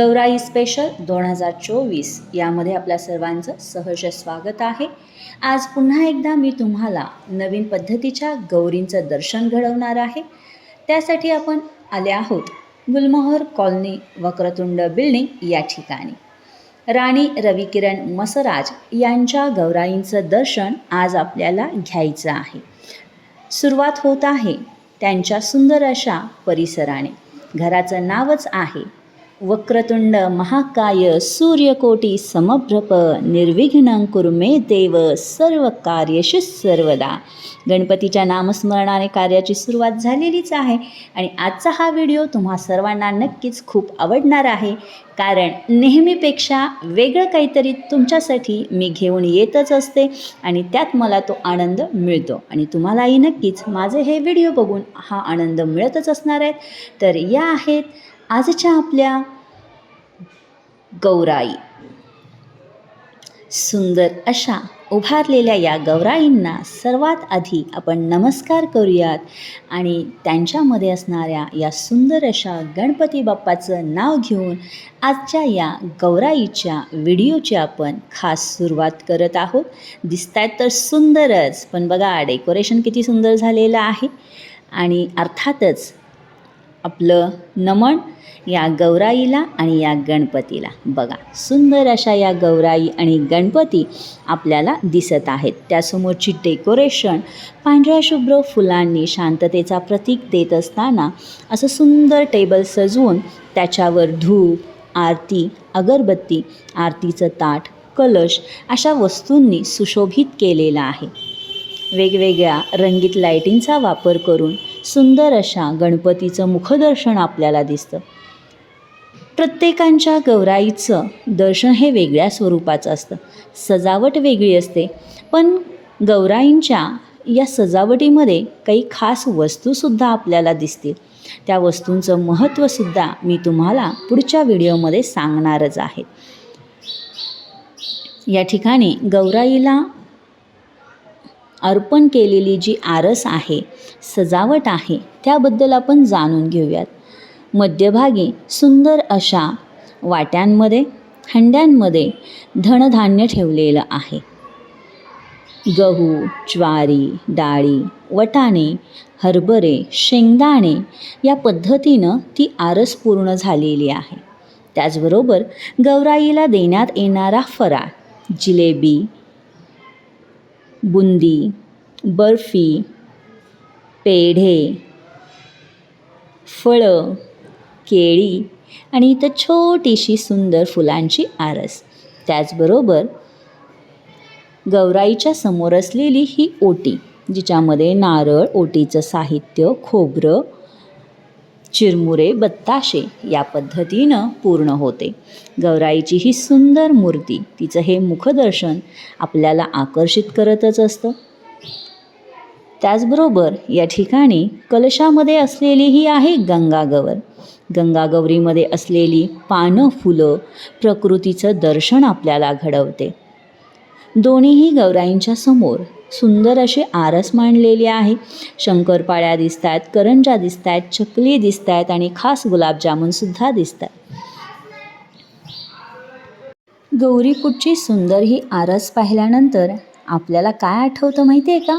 Gaurai special दोन हजार चोवीस यामध्ये आपल्या सर्वांचं सहज स्वागत आहे. आज पुन्हा एकदा मी तुम्हाला नवीन पद्धतीच्या गौरींचं दर्शन घडवणार आहे. त्यासाठी आपण आले आहोत गुलमोहर कॉलनी वक्रतुंड बिल्डिंग या ठिकाणी. राणी रविकिरण मसराज यांच्या गौराईंचं दर्शन आज आपल्याला घ्यायचं आहे. सुरुवात होत आहे त्यांच्या सुंदर अशा परिसराने. घराचं नावच आहे वक्रतुंड महाकाय सूर्यकोटी समभ्रप निर्विघ्न कुरु मे देव सर्व कार्यशु सर्वदा. गणपतीच्या नामस्मरणाने कार्याची सुरुवात झालेलीच आहे आणि आजचा हा व्हिडिओ तुम्हा सर्वांना नक्कीच खूप आवडणार आहे. कारण नेहमीपेक्षा वेगळं काहीतरी तुमच्यासाठी मी घेऊन येतच असते आणि त्यात मला तो आनंद मिळतो. आणि तुम्हालाही नक्कीच माझे हे व्हिडिओ बघून हा आनंद मिळतच असणार आहेत तर या आहेत आजच्या आपल्या गौराई. सुंदर अशा उभारलेल्या या गौराईंना सर्वात आधी आपण नमस्कार करूयात आणि त्यांच्यामध्ये असणाऱ्या या सुंदर अशा गणपती बाप्पाचं नाव घेऊन आजच्या या गौराईच्या व्हिडिओची आपण खास सुरुवात करत आहोत. दिसत आहेत तर सुंदरच पण बघा डेकोरेशन किती सुंदर झालेलं आहे. आणि अर्थातच आपलं नमन या गौराईला आणि या गणपतीला. बघा सुंदर अशा या गौराई आणि गणपती आपल्याला दिसत आहेत. त्यासमोरची डेकोरेशन पांढऱ्या शुभ्र फुलांनी शांततेचा प्रतीक देत असताना असं सुंदर टेबल सजवून त्याच्यावर धूप आरती अगरबत्ती आरतीचं ताट कलश अशा वस्तूंनी सुशोभित केलेलं आहे. वेगवेगळ्या रंगीत लाईटिंगचा वापर करून सुंदर अशा गणपतीचं मुखदर्शन आपल्याला दिसतं. प्रत्येकांच्या गौराईचं दर्शन हे वेगळ्या स्वरूपाचं असतं. सजावट वेगळी असते पण गौराईंच्या या सजावटीमध्ये काही खास वस्तूसुद्धा आपल्याला दिसतील. त्या वस्तूंचं महत्त्वसुद्धा मी तुम्हाला पुढच्या व्हिडिओमध्ये सांगणारच आहे. या ठिकाणी गौराईला अर्पण केलेली जी आरस आहे सजावट आहे त्याबद्दल आपण जाणून घेऊयात. मध्यभागी सुंदर अशा वाट्यांमध्ये हंड्यांमध्ये धनधान्य ठेवलेलं आहे. गहू ज्वारी डाळी वटाणे हरभरे शेंगदाणे या पद्धतीनं ती आरस पूर्ण झालेली आहे. त्याचबरोबर गौराईला देण्यात येणारा फराळ जिलेबी बुंदी बर्फी पेढे फळं केळी आणि इथं छोटीशी सुंदर फुलांची आरस. त्याचबरोबर गौराईच्या समोर असलेली ही ओटी जिच्यामध्ये नारळ ओटीचं साहित्य खोबरं चिरमुरे बत्ताशे या पद्धतीनं पूर्ण होते. गौराईची ही सुंदर मूर्ती तिचं हे मुखदर्शन आपल्याला आकर्षित करतच असतं. त्याचबरोबर या ठिकाणी कलशामध्ये असलेली ही आहे गंगागवर. गंगागौरीमध्ये असलेली पानं फुलं प्रकृतीचं दर्शन आपल्याला घडवते. दोन्हीही गौराईंच्या समोर सुंदर असे आरस मांडलेली आहे. शंकरपाळ्या दिसत आहेत करंजा दिसत आहेत चकली दिसत आहेत आणि खास गुलाबजामुनसुद्धा दिसत आहेत गौरीपुटची सुंदर ही आरस पाहिल्यानंतर आपल्याला काय आठवतं माहिती आहे का?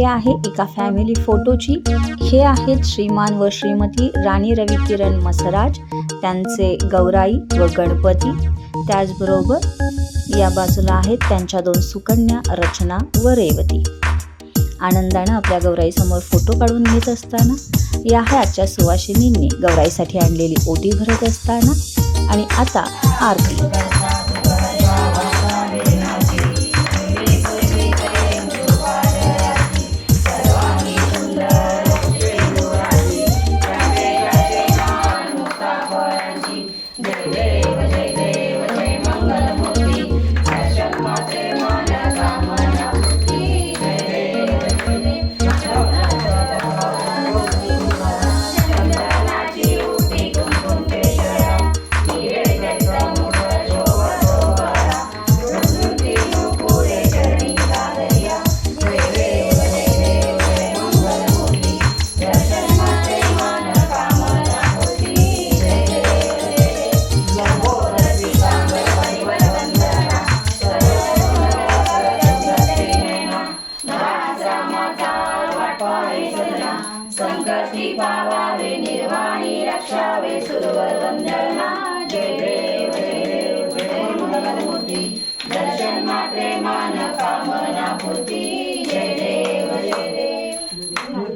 वेळ आहे एका फॅमिली फोटोची हे आहेत श्रीमान व श्रीमती राणी रविकिरण मसराज त्यांचे गौराई व गणपती. त्याचबरोबर या बाजूला आहेत त्यांच्या दोन सुकन्या रचना व रेवती. आनंदानं आपल्या गौराईसमोर फोटो काढून घेत असताना या आहे आजच्या सुवासिनींनी गौराईसाठी आणलेली ओटी भरत असताना. आणि आता आरती.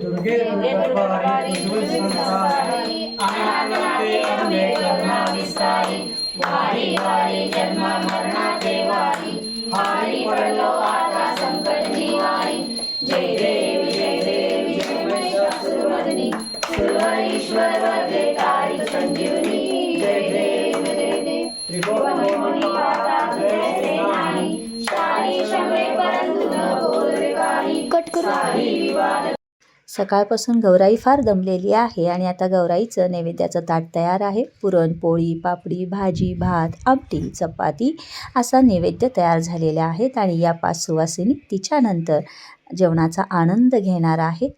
दुर्गे दुर्गारी दुर्गे संसारी अनाथनाथे अम्बे करुणा विस्तारी वारी वारी जन्म मरणाचे वारी हारी पडलो आता संकट निवारी जय देव जय देव जय संजीवनी जय जय नाही शाही परंतु न बोलवे काही कट करू सकाळपासून गौराई फार दमलेली आहे आणि आता गौराईचं नैवेद्याचं ताट तयार आहे. पुरणपोळी पापडी भाजी भात आमटी चपाती असा नैवेद्य तयार झालेला आहेत आणि या पाच सुवासिनी तिच्यानंतर जेवणाचा आनंद घेणार आहेत.